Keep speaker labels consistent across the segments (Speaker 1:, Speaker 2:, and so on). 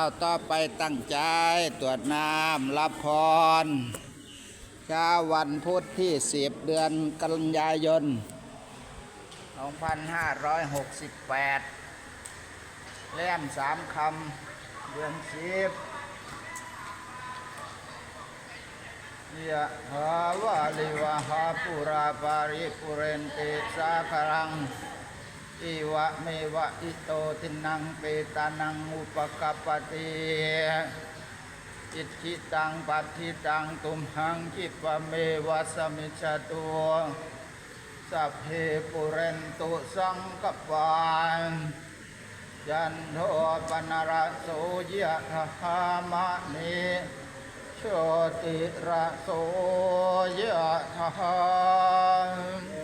Speaker 1: อ้าวต่อไปตั้งใจตรวจน้ำรับพรเช้าวันพุธที่10เดือนกันยายน 2568แล่มสามคำเดือนสิบยะหาวาลิวะหาปุราปาริปุเรนติสาคารัง อิวะเมวะอิโตตินังเปตานังอุปกปปติอิทธิตังปัตถิตังตุมหังคิปะเมวะสมิจฉตุสัพเพปุเรนตุสังกปานยันโทปนารโสยะธามะเนโชติระโสยะธากั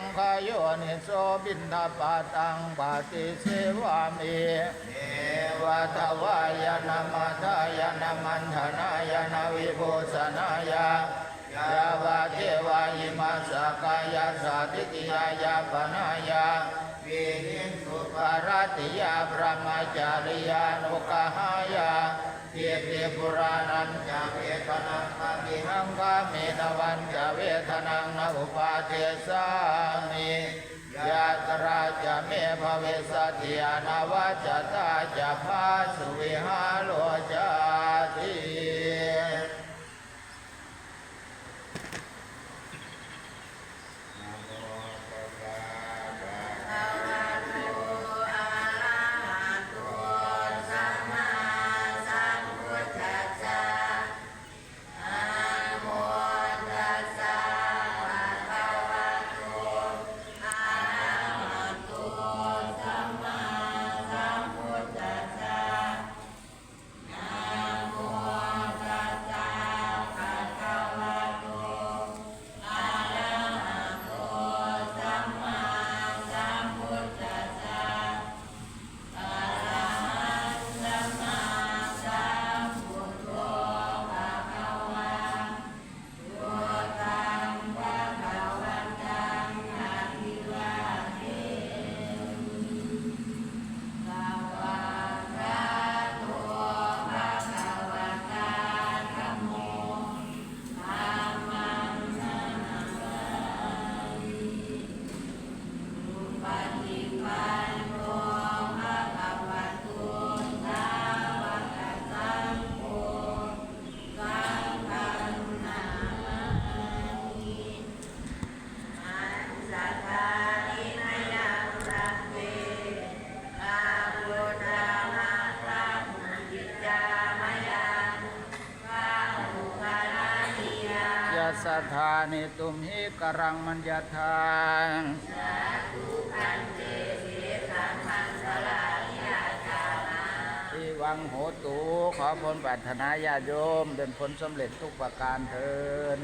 Speaker 1: งขโยนิโสบินทปาตังบาติเสวามิเอวะทวายนามาทายนามันธนายนาวิโภสนายายาวะเทวายิมาสกายาสาธิติยายาปนายาวิหิงสุปารติยาพระมาจาริยานุกหายา เทียบเทียปุรานันจาเวทนังปฏิหังกาเมตวันจาเวทนังนอุปาเทสามิยาตราจะเมภเวสติยานาวาจตาจะพาสุวิหาโลจา สถานิตุมหิกรังมัญญาทานที่วังโหตูขอผลปรารถนาญาโยมเป็นผลสำเร็จทุกประการเทิน